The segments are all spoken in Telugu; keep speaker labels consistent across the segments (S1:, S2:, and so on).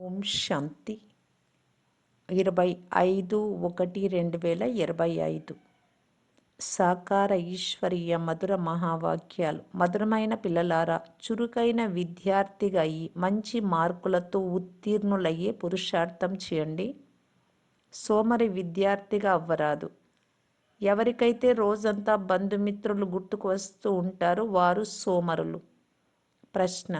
S1: ఓం శాంతి. ఇరవై ఐదు ఒకటి రెండు వేల ఇరవై ఐదు. సాకార ఈశ్వరీయ మధుర మహావాక్యాలు. మధురమైన పిల్లలారా చురుకైన విద్యార్థిగా అయి మంచి మార్కులతో ఉత్తీర్ణులయ్యే పురుషార్థం చేయండి. సోమరి విద్యార్థిగా అవ్వరాదు. ఎవరికైతే రోజంతా బంధుమిత్రులు గుర్తుకు వస్తూ ఉంటారో వారు సోమరులు. ప్రశ్న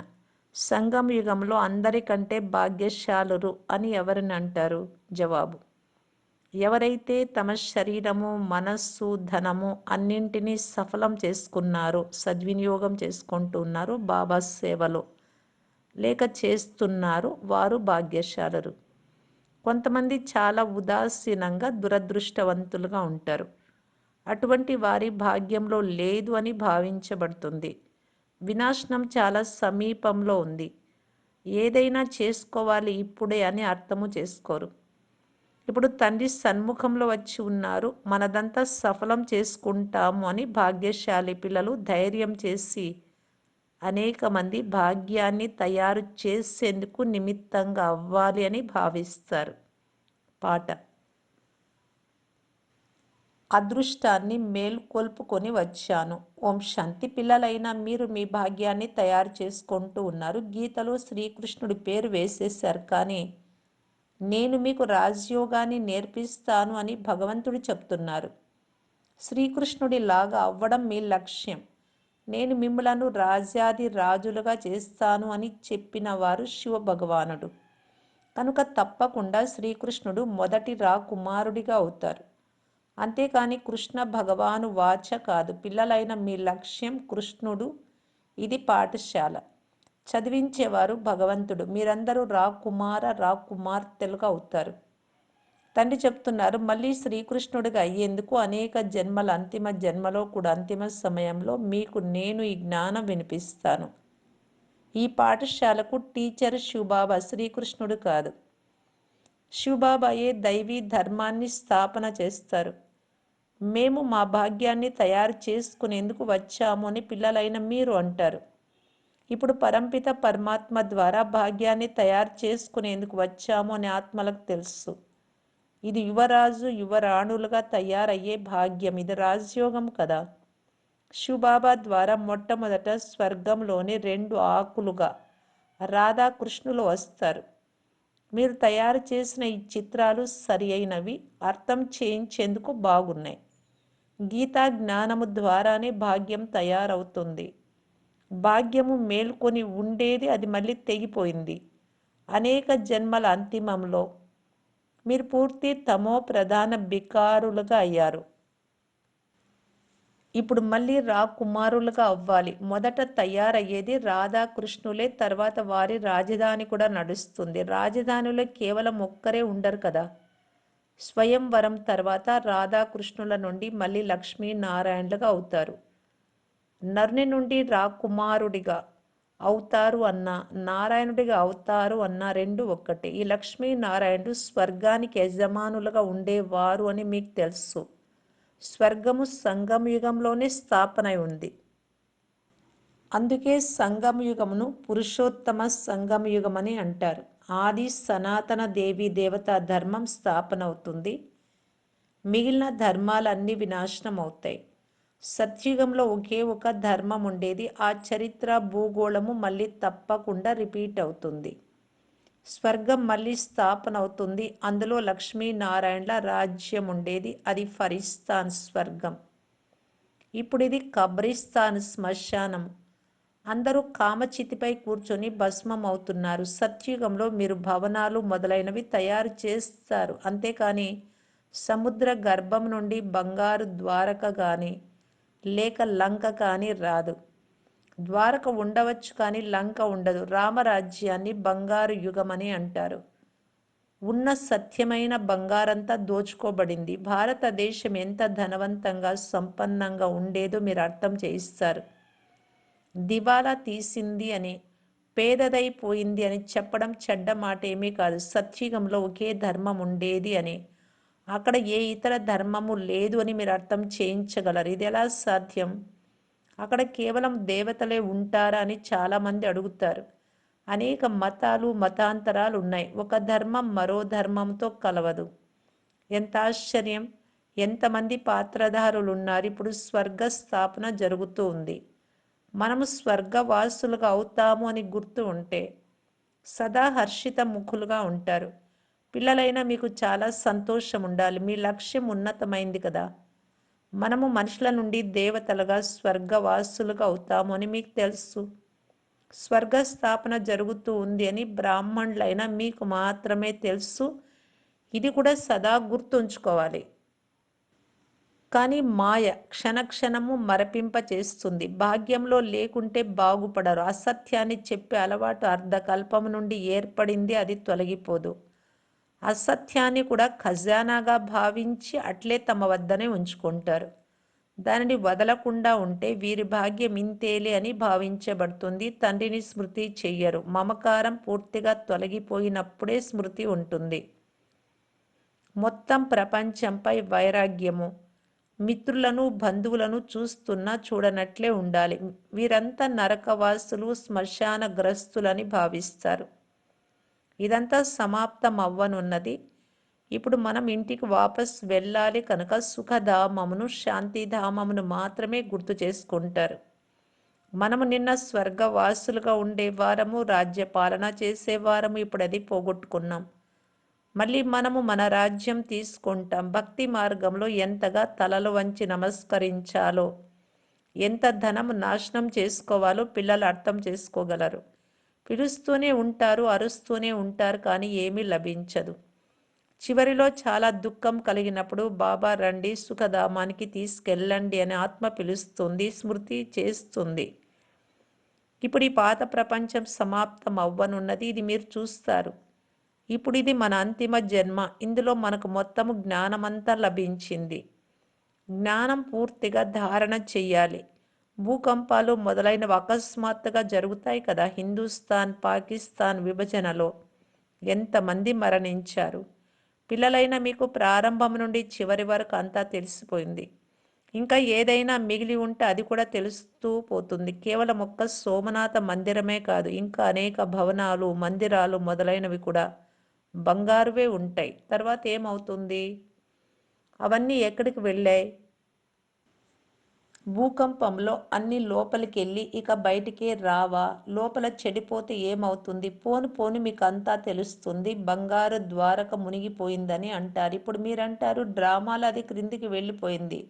S1: సంగం యుగంలో అందరికంటే భాగ్యశాలురు అని ఎవరిని అంటారు జవాబు. ఎవరైతే తమ శరీరము మనస్సు ధనము అన్నింటినీ సఫలం చేసుకున్నారో సద్వినియోగం చేసుకుంటున్నారో బాబా సేవలో. లేక చేస్తున్నారు వారు భాగ్యశాలరు. కొంతమంది చాలా ఉదాసీనంగా దురదృష్టవంతులుగా ఉంటారు. అటువంటి వారి భాగ్యంలో లేదు అని భావించబడుతుంది. వినాశనం చాలా సమీపంలో ఉంది. ఏదైనా చేసుకోవాలి ఇప్పుడే అని అర్థము చేసుకోరు. ఇప్పుడు తండ్రి సన్ముఖంలో వచ్చి ఉన్నారు. మనదంతా సఫలం చేసుకుంటాము అని భాగ్యశాలి పిల్లలు ధైర్యం చేసి అనేక మంది భాగ్యాన్ని తయారు చేసేందుకు నిమిత్తంగా అవ్వాలి అని భావిస్తారు. పాట అదృష్టాన్ని మేల్కొల్పుకొని వచ్చాను. ఓం శాంతి పిల్లలైన మీరు మీ భాగ్యాన్ని తయారు చేసుకుంటూ ఉన్నారు. గీతలో శ్రీకృష్ణుడి పేరు వేసేశారు. కానీ నేను మీకు రాజయోగాన్ని నేర్పిస్తాను అని భగవంతుడు చెప్తున్నారు. శ్రీకృష్ణుడి లాగా అవ్వడం మీ లక్ష్యం. నేను మిమ్మలను రాజ్యాది రాజులుగా చేస్తాను అని చెప్పిన వారు శివ భగవానుడు కనుక తప్పకుండా శ్రీకృష్ణుడు మొదటి రా కుమారుడిగా అవుతారు. అంతేకాని కృష్ణ భగవాను వాచ కాదు. పిల్లలైన మీ లక్ష్యం కృష్ణుడు. ఇది పాఠశాల. చదివించేవారు భగవంతుడు. మీరందరూ రా కుమార రా కుమార్తెలుగా అవుతారు. తండ్రి చెప్తున్నారు మళ్ళీ శ్రీకృష్ణుడిగా అయ్యేందుకు అనేక జన్మల అంతిమ జన్మలో కూడా అంతిమ సమయంలో మీకు నేను ఈ జ్ఞానం వినిపిస్తాను. ఈ పాఠశాలకు టీచర్ శివబాబా శ్రీకృష్ణుడు కాదు. శివబాబాయే దైవీ ధర్మాన్ని స్థాపన చేస్తారు. మేము మా భాగ్యాన్ని తయారు చేసుకునేందుకు వచ్చాము అని పిల్లలైన మీరు అంటారు. ఇప్పుడు పరంపిత పరమాత్మ ద్వారా భాగ్యాన్ని తయారు చేసుకునేందుకు వచ్చాము అని ఆత్మలకు తెలుసు. ఇది యువరాజు యువరాణులుగా తయారయ్యే భాగ్యం. ఇది రాజయోగం కదా. శివబాబా ద్వారా మొట్టమొదట స్వర్గంలోని రెండు ఆకులుగా రాధాకృష్ణులు వస్తారు. మీరు తయారు చేసిన ఈ చిత్రాలు సరి అయినవి అర్థం చేయించేందుకు బాగున్నాయి. గీతా జ్ఞానము ద్వారానే భాగ్యం తయారవుతుంది. భాగ్యము మేల్కొని ఉండేది అది మళ్ళీ తెగిపోయింది. అనేక జన్మల అంతిమంలో మీరు పూర్తి తమో ప్రధాన బికారులుగా అయ్యారు. ఇప్పుడు మళ్ళీ రా కుమారులుగా అవ్వాలి. మొదట తయారయ్యేది రాధాకృష్ణులే తర్వాత వారి రాజధాని కూడా నడుస్తుంది. రాజధానిలో కేవలం ఒక్కరే ఉండరు కదా. స్వయంవరం తర్వాత రాధాకృష్ణుల నుండి మళ్ళీ లక్ష్మీనారాయణలుగా అవుతారు. నరుని నుండి రాకుమారుడిగా అవుతారు అన్న నారాయణుడిగా అవుతారు అన్న రెండు ఒక్కటే. ఈ లక్ష్మీనారాయణుడు స్వర్గానికి యజమానులుగా ఉండేవారు అని మీకు తెలుసు. స్వర్గము సంగమయుగంలోనే యుగంలోనే ఉంది. అందుకే సంగమ యుగమును పురుషోత్తమ సంగమయుగమని అంటారు. ఆది సనాతన దేవి దేవత ధర్మం స్థాపనవుతుంది. మిగిలిన ధర్మాలన్నీ వినాశనం అవుతాయి సత్యుగంలో ఒకే ఒక ధర్మం ఉండేది. ఆ చరిత్ర భూగోళము మళ్ళీ తప్పకుండా రిపీట్ అవుతుంది. స్వర్గం మళ్ళీ స్థాపన అవుతుంది అందులో లక్ష్మీనారాయణల రాజ్యం ఉండేది అది ఫరిస్తాన్ స్వర్గం. ఇప్పుడు ఇది కబ్రిస్తాన్ శ్మశానం. అందరూ కామచితిపై కూర్చొని భస్మం అవుతున్నారు సత్యుగంలో మీరు భవనాలు మొదలైనవి తయారు చేస్తారు. అంతేకాని సముద్ర గర్భం నుండి బంగారు ద్వారక కానీ లేక లంక కానీ రాదు. ద్వారక ఉండవచ్చు కానీ లంక ఉండదు. రామరాజ్యాన్ని బంగారు యుగమని అంటారు. ఉన్న సత్యమైన బంగారంతా దోచుకోబడింది. భారతదేశం ఎంత ధనవంతంగా సంపన్నంగా ఉండేదో మీరు అర్థం చేయిస్తారు. దివాలా తీసింది అని పేదదైపోయింది అని చెప్పడం చెడ్డ మాట ఏమీ కాదు. సత్యుగంలో ఒకే ధర్మం ఉండేది అని. అక్కడ ఏ ఇతర ధర్మము లేదు అని మీరు అర్థం చేయించగలరు. ఇది ఎలా సాధ్యం? అక్కడ కేవలం దేవతలే ఉంటారా అని చాలామంది అడుగుతారు. అనేక మతాలు మతాంతరాలు ఉన్నాయి. ఒక ధర్మం మరో ధర్మంతో కలవదు. ఎంత ఆశ్చర్యం! ఎంతమంది పాత్రధారులు ఉన్నారు ఇప్పుడు స్వర్గ స్థాపన జరుగుతూ ఉంది. మనము స్వర్గవాసులుగా అవుతాము అని గుర్తు ఉంటే సదా హర్షిత ముఖులుగా ఉంటారు. పిల్లలైనా మీకు చాలా సంతోషం ఉండాలి. మీ లక్ష్యం ఉన్నతమైంది కదా. మనము మనుషుల నుండి దేవతలుగా స్వర్గవాసులుగా అవుతాము అని మీకు తెలుసు. స్వర్గ స్థాపన జరుగుతూ ఉంది అని బ్రాహ్మణులైనా మీకు మాత్రమే తెలుసు. ఇది కూడా సదా గుర్తుంచుకోవాలి. కానీ మాయ క్షణక్షణము మరపింప చేస్తుంది. భాగ్యంలో లేకుంటే బాగుపడరు. అసత్యాన్ని చెప్పే అలవాటు అర్ధకల్పం నుండి ఏర్పడింది అది తొలగిపోదు. అసత్యాన్ని కూడా ఖజానాగా భావించి అట్లే తమ వద్దనే ఉంచుకుంటారు. దానిని వదలకుండా ఉంటే వీరి భాగ్యం ఇంతేలే అని భావించబడుతుంది. తండ్రిని స్మృతి చెయ్యరు. మమకారం పూర్తిగా తొలగిపోయినప్పుడే స్మృతి ఉంటుంది. మొత్తం ప్రపంచంపై వైరాగ్యము. మిత్రులను బంధువులను చూస్తున్నా చూడనట్లే ఉండాలి. వీరంతా నరకవాసులు శ్మశాన గ్రస్తులని భావిస్తారు. ఇదంతా సమాప్తం అవ్వనున్నది ఇప్పుడు మనం ఇంటికి వాపస్ వెళ్ళాలి కనుక సుఖధామమును శాంతిధామమును మాత్రమే గుర్తు చేసుకుంటారు. మనము నిన్న స్వర్గవాసులుగా ఉండేవారము రాజ్యపాలన చేసేవారము ఇప్పుడు అది పోగొట్టుకున్నాం. మళ్ళీ మనము మన రాజ్యం తీసుకుంటాం. భక్తి మార్గంలో ఎంతగా తలలు వంచి నమస్కరించాలో ఎంత ధనం నాశనం చేసుకోవాలో పిల్లలు అర్థం చేసుకోగలరు. పిలుస్తూనే ఉంటారు అరుస్తూనే ఉంటారు కానీ ఏమీ లభించదు. చివరిలో చాలా దుఃఖం కలిగినప్పుడు బాబా రండి సుఖధామానికి తీసుకెళ్ళండి అని ఆత్మ పిలుస్తుంది స్మృతి చేస్తుంది. ఇప్పుడు ఈ పాత ప్రపంచం సమాప్తం అవ్వనున్నది ఇది మీరు చూస్తారు. ఇప్పుడు ఇది మన అంతిమ జన్మ. ఇందులో మనకు మొత్తము జ్ఞానమంతా లభించింది. జ్ఞానం పూర్తిగా ధారణ చెయ్యాలి. భూకంపాలు మొదలైనవి అకస్మాత్తుగా జరుగుతాయి కదా. హిందుస్థాన్ పాకిస్తాన్ విభజనలో ఎంతమంది మరణించారు? పిల్లలైన మీకు ప్రారంభం నుండి చివరి వరకు అంతా తెలిసిపోయింది. ఇంకా ఏదైనా మిగిలి ఉంటే అది కూడా తెలుస్తూ పోతుంది. కేవలం ఒక్క సోమనాథ మందిరమే కాదు ఇంకా అనేక భవనాలు మందిరాలు మొదలైనవి కూడా బంగారువే ఉంటాయి. తర్వాత ఏమవుతుంది? అవన్నీ ఎక్కడికి వెళ్ళాయి? భూకంపంలో అన్ని లోపలికి వెళ్ళి ఇక బయటికే రావా? లోపల చెడిపోతే ఏమవుతుంది? పోను పోను మీకు అంతా తెలుస్తుంది. బంగారు ద్వారక మునిగిపోయిందని అంటారు. ఇప్పుడు మీరంటారు డ్రామాలు అది క్రిందికి వెళ్ళిపోయింది.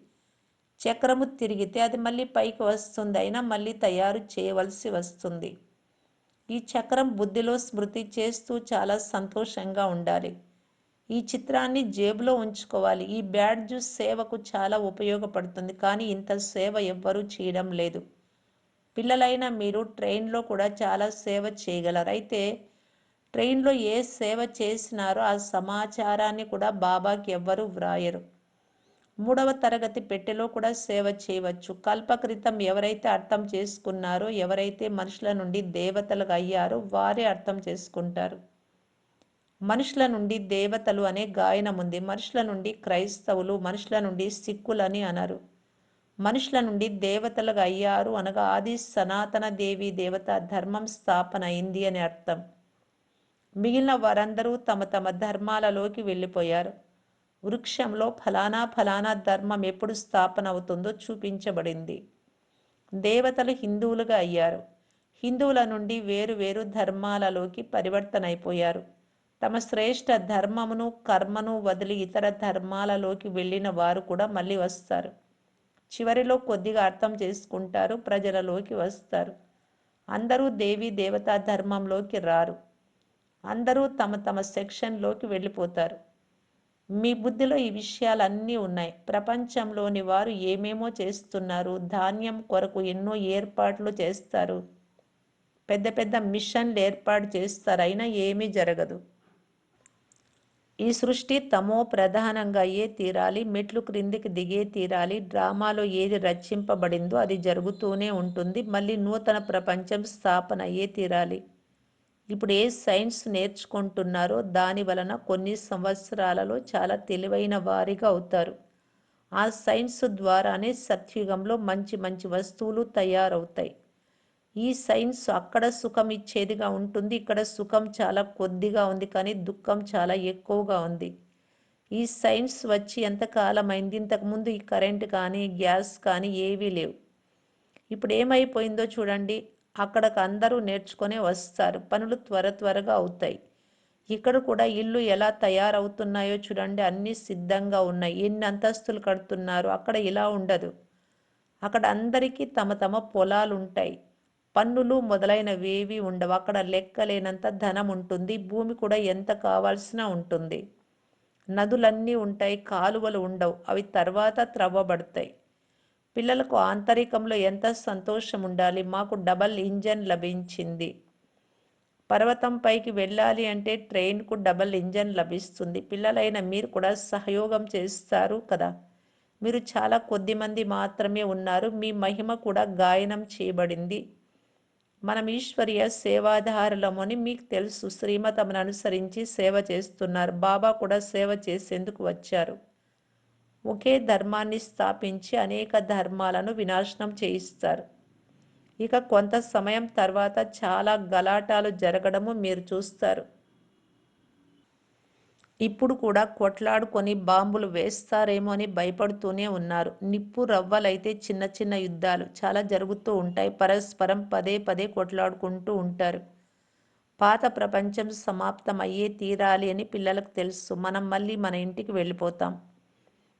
S1: చక్రము తిరిగితే అది మళ్ళీ పైకి వస్తుంది. అయినా మళ్ళీ తయారు చేయవలసి వస్తుంది. ఈ చక్రం బుద్ధిలో స్మృతి చేస్తూ చాలా సంతోషంగా ఉండాలి. ఈ చిత్రాన్ని జేబులో ఉంచుకోవాలి. ఈ బ్యాడ్జ్ సేవకు చాలా ఉపయోగపడుతుంది కానీ ఇంత సేవ ఎవ్వరూ చేయడం లేదు. పిల్లలైన మీరు ట్రైన్లో కూడా చాలా సేవ చేయగలరు. అయితే ట్రైన్లో ఏ సేవ చేసినారో ఆ సమాచారాన్ని కూడా బాబాకి ఎవ్వరూ వ్రాయరు. మూడవ తరగతి పెట్టెలో కూడా సేవ చేయవచ్చు. కల్పకృతం ఎవరైతే అర్థం చేసుకున్నారో ఎవరైతే మనుషుల నుండి దేవతలుగా అయ్యారో వారే అర్థం చేసుకుంటారు. మనుషుల నుండి దేవతలు అనే గాయనం ఉంది. మనుషుల నుండి క్రైస్తవులు మనుషుల నుండి సిక్కులని అనరు. మనుషుల నుండి దేవతలుగా అయ్యారు అనగా ఆది సనాతన దేవి దేవత ధర్మం స్థాపన అయింది అని అర్థం. మిగిలిన వారందరూ తమ తమ ధర్మాలలోకి వెళ్ళిపోయారు. వృక్షంలో ఫలానా ఫలానా ధర్మం ఎప్పుడు స్థాపన అవుతుందో చూపించబడింది. దేవతలు హిందువులుగా అయ్యారు. హిందువుల నుండి వేరు వేరు ధర్మాలలోకి పరివర్తనైపోయారు. తమ శ్రేష్ఠ ధర్మమును కర్మను వదిలి ఇతర ధర్మాలలోకి వెళ్ళిన వారు కూడా మళ్ళీ వస్తారు. చివరిలో కొద్దిగా అర్థం చేసుకుంటారు ప్రజలలోకి వస్తారు. అందరూ దేవీ దేవతా ధర్మంలోకి రారు. అందరూ తమ తమ సెక్షన్లోకి వెళ్ళిపోతారు. మీ బుద్ధిలో ఈ విషయాలన్నీ ఉన్నాయి. ప్రపంచంలోని వారు ఏమేమో చేస్తున్నారు? ధాన్యం కొరకు ఎన్నో ఏర్పాట్లు చేస్తారు. పెద్ద పెద్ద మిషన్లు ఏర్పాటు చేస్తారు. అయినా ఏమీ జరగదు. ఈ సృష్టి తమో ప్రధానంగా ఏ తీరాలి? మెట్లు క్రిందికి దిగే తీరాలి? డ్రామాలో ఏది రచింపబడిందో అది జరుగుతూనే ఉంటుంది. మళ్ళీ నూతన ప్రపంచం స్థాపన అయ్యే తీరాలి? ఇప్పుడు ఏ సైన్స్ నేర్చుకుంటున్నారో దాని వలన కొన్ని సంవత్సరాలలో చాలా తెలివైన వారిగా అవుతారు. ఆ సైన్స్ ద్వారానే సత్యుగంలో మంచి మంచి వస్తువులు తయారవుతాయి. ఈ సైన్స్ అక్కడ సుఖం ఇచ్చేదిగా ఉంటుంది ఇక్కడ సుఖం చాలా కొద్దిగా ఉంది కానీ దుఃఖం చాలా ఎక్కువగా ఉంది. ఈ సైన్స్ వచ్చి ఎంతకాలం అయింది? ఇంతకుముందు ఈ కరెంట్ కానీ గ్యాస్ కానీ ఏవీ లేవు. ఇప్పుడు ఏమైపోయిందో చూడండి. అక్కడికి అందరూ నేర్చుకొని వస్తారు. పనులు త్వర త్వరగా అవుతాయి. ఇక్కడ కూడా ఇల్లు ఎలా తయారవుతున్నాయో చూడండి. అన్నీ సిద్ధంగా ఉన్నాయి. ఎన్ని అంతస్తులు కడుతున్నారు? అక్కడ ఇలా ఉండదు. అక్కడ అందరికీ తమ తమ పొలాలు ఉంటాయి. పన్నులు మొదలైనవేవి ఉండవు. అక్కడ లెక్కలేనంత ధనం ఉంటుంది. భూమి కూడా ఎంత కావాల్సిన ఉంటుంది. నదులన్నీ ఉంటాయి. కాలువలు ఉండవు. అవి తర్వాత త్రవ్వబడతాయి. పిల్లలకు ఆంతరికంలో ఎంత సంతోషం ఉండాలి? మాకు డబల్ ఇంజన్ లభించింది. పర్వతం పైకి వెళ్ళాలి అంటే ట్రైన్కు డబల్ ఇంజన్ లభిస్తుంది. పిల్లలైన మీరు కూడా సహయోగం చేస్తారు కదా? మీరు చాలా కొద్ది మంది మాత్రమే ఉన్నారు. మీ మహిమ కూడా గాయనం చేయబడింది. మనం ఈశ్వరీయ సేవాధారులమని మీకు తెలుసు. శ్రీమతమును అనుసరించి సేవ చేస్తున్నారు. బాబా కూడా సేవ చేసేందుకు వచ్చారు. ఒకే ధర్మాన్ని స్థాపించి అనేక ధర్మాలను వినాశనం చేయిస్తారు. ఇక కొంత సమయం తర్వాత చాలా గలాటాలు జరగడము మీరు చూస్తారు. ఇప్పుడు కూడా కొట్లాడుకొని బాంబులు వేస్తారేమో అని భయపడుతూనే ఉన్నారు. నిప్పు రవ్వలైతే చిన్న చిన్న యుద్ధాలు చాలా జరుగుతూ ఉంటాయి. పరస్పరం పదే పదే కొట్లాడుకుంటూ ఉంటారు. పాత ప్రపంచం సమాప్తం అయ్యే తీరాలి అని పిల్లలకు తెలుసు. మనం మళ్ళీ మన ఇంటికి వెళ్ళిపోతాం.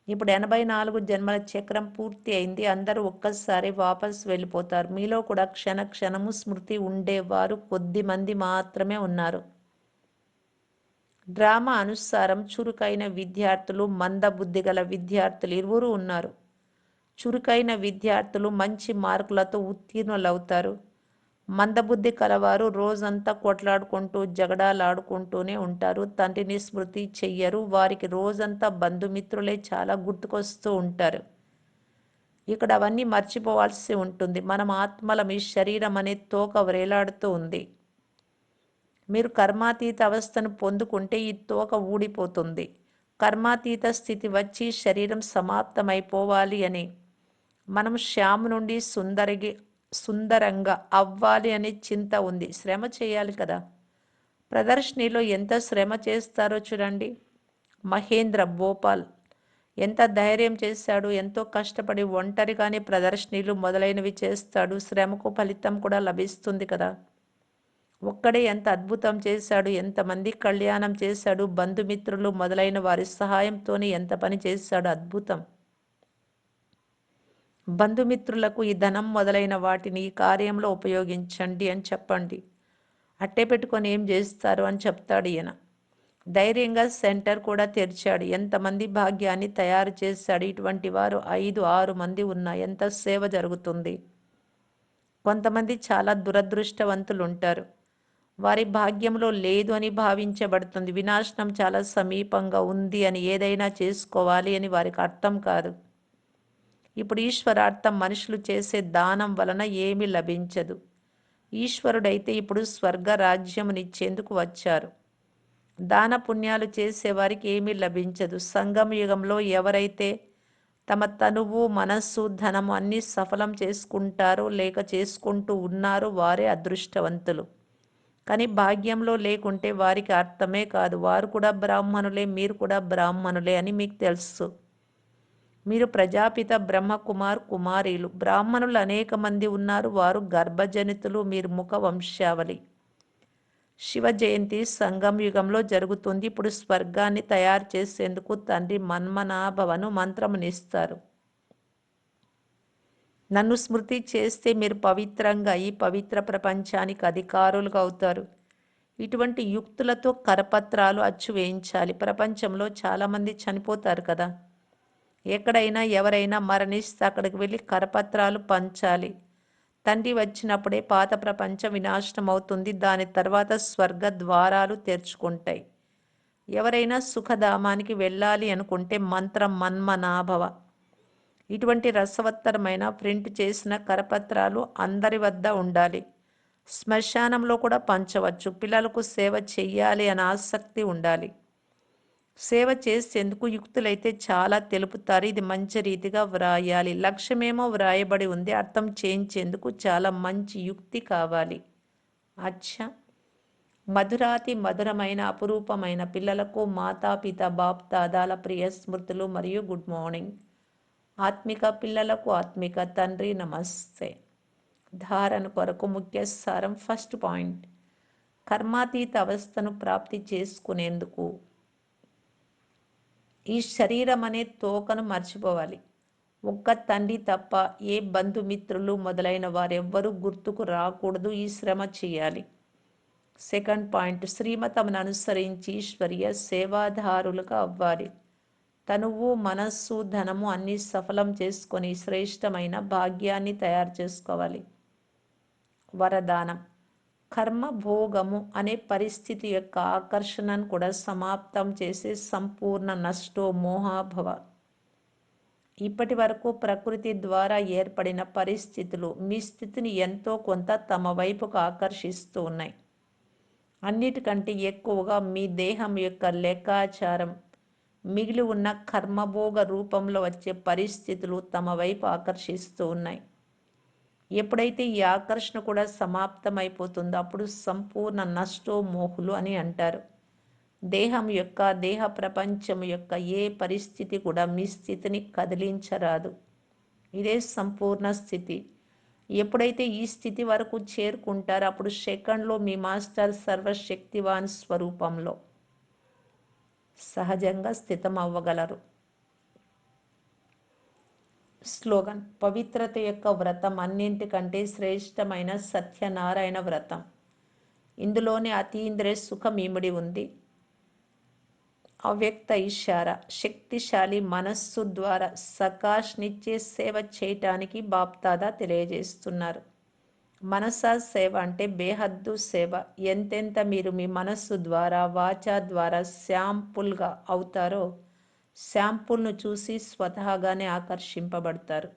S1: ఇప్పుడు ఎనభై నాలుగు జన్మల చక్రం పూర్తి అయింది. అందరూ ఒక్కసారి వాపస్ వెళ్ళిపోతారు. మీలో కూడా క్షణ క్షణము స్మృతి ఉండేవారు కొద్ది మంది మాత్రమే ఉన్నారు. డ్రామా అనుసారం చురుకైన విద్యార్థులు మందబుద్ధి గల విద్యార్థులు ఇరువురు ఉన్నారు. చురుకైన విద్యార్థులు మంచి మార్కులతో ఉత్తీర్ణులవుతారు. మందబుద్ధి కలవారు రోజంతా కొట్లాడుకుంటూ జగడాలాడుకుంటూనే ఉంటారు. తండ్రిని స్మృతి చెయ్యరు. వారికి రోజంతా బంధుమిత్రులే చాలా గుర్తుకొస్తూ ఉంటారు. ఇక్కడ అవన్నీ మర్చిపోవాల్సి ఉంటుంది. మనం ఆత్మల మీ శరీరం అనే తోక వ్రేలాడుతూ ఉంది. మీరు కర్మాతీత అవస్థను పొందుకుంటే ఈ తోక ఊడిపోతుంది. కర్మాతీత స్థితి వచ్చి శరీరం సమాప్తమైపోవాలి అని. మనం శ్యామ్ నుండి సుందరగి సుందరంగా అవ్వాలి అనే చింత ఉంది. శ్రమ చేయాలి కదా. ప్రదర్శనలో ఎంత శ్రమ చేస్తారో చూడండి. మహేంద్ర భోపాల్ ఎంత ధైర్యం చేశాడు ఎంతో కష్టపడి ఒంటరిగానే ప్రదర్శనలు మొదలైనవి చేస్తాడు. శ్రమకు ఫలితం కూడా లభిస్తుంది కదా. ఒక్కడే ఎంత అద్భుతం చేశాడు ఎంతమంది కళ్యాణం చేశాడు బంధుమిత్రులు మొదలైన వారి సహాయంతోనే ఎంత పని చేశాడు అద్భుతం. బంధుమిత్రులకు ఈ ధనం మొదలైన వాటిని ఈ కార్యంలో ఉపయోగించండి అని చెప్పండి. అట్టే పెట్టుకొని ఏం చేస్తారు అని చెప్తాడు ఈయన. ధైర్యంగా సెంటర్ కూడా తెరిచాడు. ఎంతమంది భాగ్యాన్ని తయారు చేశాడు? ఇటువంటి వారు ఐదు ఆరు మంది ఉన్న ఎంత సేవ జరుగుతుంది? కొంతమంది చాలా దురదృష్టవంతులు ఉంటారు వారి భాగ్యంలో లేదు అని భావించబడుతుంది. వినాశనం చాలా సమీపంగా ఉంది అని ఏదైనా చేసుకోవాలి అని వారికి అర్థం కాదు. ఇప్పుడు ఈశ్వరార్థం మనుషులు చేసే దానం వలన ఏమి లభించదు. ఈశ్వరుడైతే ఇప్పుడు స్వర్గ రాజ్యమునిచ్చేందుకు వచ్చారు. దాన పుణ్యాలు చేసేవారికి ఏమీ లభించదు. సంగమ యుగంలో ఎవరైతే తమ తనువు మనస్సు ధనము అన్నీ సఫలం చేసుకుంటారో లేక చేసుకుంటూ ఉన్నారో వారే అదృష్టవంతులు. కానీ భాగ్యంలో లేకుంటే వారికి అర్థమే కాదు. వారు కూడా బ్రాహ్మణులే మీరు కూడా బ్రాహ్మణులే అని మీకు తెలుసు. మీరు ప్రజాపిత బ్రహ్మకుమార్ కుమారీలు. బ్రాహ్మణులు అనేక మంది ఉన్నారు. వారు గర్భజనితులు. మీరు ముఖ వంశావళి శివ జయంతి సంగం యుగంలో జరుగుతుంది. ఇప్పుడు స్వర్గాన్ని తయారు చేసేందుకు తండ్రి మన్మనాభవను మంత్రమునిస్తారు నన్ను స్మృతి చేస్తే మీరు పవిత్రంగా ఈ పవిత్ర ప్రపంచానికి అధికారులుగా అవుతారు. ఇటువంటి యుక్తులతో కరపత్రాలు అచ్చు వేయించాలి. ప్రపంచంలో చాలామంది చనిపోతారు కదా. ఎక్కడైనా ఎవరైనా మరణిస్తే అక్కడికి వెళ్ళి కరపత్రాలు పంచాలి. తండ్రి వచ్చినప్పుడే పాత ప్రపంచం వినాశనం అవుతుంది దాని తర్వాత స్వర్గ ద్వారాలు తెరుచుకుంటాయి. ఎవరైనా సుఖధామానికి వెళ్ళాలి అనుకుంటే మంత్రం మన్మనాభవ. ఇటువంటి రసవత్తరమైన ప్రింట్ చేసిన కరపత్రాలు అందరి వద్ద ఉండాలి. శ్మశానంలో కూడా పంచవచ్చు. పిల్లలకు సేవ చెయ్యాలి అనే ఆసక్తి ఉండాలి. సేవ చేసేందుకు యుక్తులైతే చాలా తెలుపుతారు. ఇది మంచి రీతిగా వ్రాయాలి. లక్ష్యమేమో వ్రాయబడి ఉంది. అర్థం చేయించేందుకు చాలా మంచి యుక్తి కావాలి. అచ్చా. మధురాతి మధురమైన అపురూపమైన పిల్లలకు మాతాపిత బాప్ దాదాల ప్రియ స్మృతులు మరియు గుడ్ మార్నింగ్. ఆత్మిక పిల్లలకు ఆత్మిక తండ్రి నమస్తే. ధారణ కొరకు ముఖ్య సారం ఫస్ట్ పాయింట్. కర్మాతీత అవస్థను ప్రాప్తి చేసుకునేందుకు ఈ శరీరం అనే తోకను మర్చిపోవాలి. ఒక్క తండ్రి తప్ప ఏ బంధుమిత్రులు మొదలైన వారెవ్వరూ గుర్తుకు రాకూడదు. ఈ శ్రమ చేయాలి. సెకండ్ పాయింట్ శ్రీమతమును అనుసరించి ఈశ్వర్య సేవాదారులుగా అవ్వాలి. తనువు మనస్సు ధనము అన్ని సఫలం చేసుకొని శ్రేష్టమైన భాగ్యాన్ని తయారు చేసుకోవాలి. వరదానం కర్మ భోగము అనే పరిస్థితి యొక్క ఆకర్షణను కూడా సమాప్తం చేసే సంపూర్ణ నష్టో మోహాభవ. ఇప్పటి వరకు ప్రకృతి ద్వారా ఏర్పడిన పరిస్థితులు మీ స్థితిని ఎంతో కొంత తమ వైపుకు ఆకర్షిస్తూ ఉన్నాయి. అన్నిటికంటే ఎక్కువగా మీ దేహం యొక్క లెక్కాచారం మిగిలి ఉన్న కర్మభోగ రూపంలో వచ్చే పరిస్థితులు తమ వైపు ఆకర్షిస్తూ ఉన్నాయి. ఎప్పుడైతే ఈ ఆకర్షణ కూడా సమాప్తమైపోతుందో అప్పుడు సంపూర్ణ నష్టో మోహులు అని అంటారు. దేహం యొక్క దేహ ప్రపంచం యొక్క ఏ పరిస్థితి కూడా మీ స్థితిని కదిలించరాదు. ఇదే సంపూర్ణ స్థితి. ఎప్పుడైతే ఈ స్థితి వరకు చేరుకుంటారో అప్పుడు సెకండ్లో మీ మాస్టర్ సర్వశక్తివాన్ స్వరూపంలో సహజంగా స్థితం అవ్వగలరు స్లోగన్ పవిత్రత యొక్క వ్రతం అన్నింటికంటే శ్రేష్టమైన సత్యనారాయణ వ్రతం. ఇందులోనే అతీంద్రియ సుఖం ఇమిడి ఉంది. అవ్యక్త ఇషార శక్తిశాలి మనస్సు ద్వారా సకాష్నిచ్చే సేవ చేయటానికి బాప్తాదా తెలియజేస్తున్నారు. మనసా సేవ అంటే బేహద్దు సేవ. ఎంతెంత మీరు మీ మనస్సు ద్వారా వాచా ద్వారా శాంపుల్గా అవుతారో శాంపుల్ను చూసి స్వతహాగానే ఆకర్షింపబడతారు.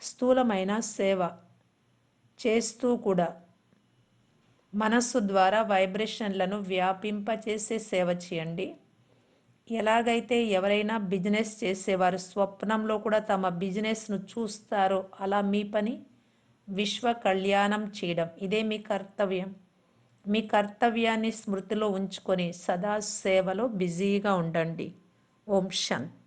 S1: స్థూలమైన సేవ చేస్తూ కూడా మనస్సు ద్వారా వైబ్రేషన్లను వ్యాపింపచేసే సేవ చేయండి. ఎలాగైతే ఎవరైనా బిజినెస్ చేసేవారు స్వప్నంలో కూడా తమ బిజినెస్ను చూస్తారో అలా మీ పని విశ్వ కళ్యాణం చేయడం. ఇదే మీ కర్తవ్యం. మీ కర్తవ్యాన్ని స్మృతిలో ఉంచుకొని సదా సేవలో బిజీగా ఉండండి. ఓం శాంతి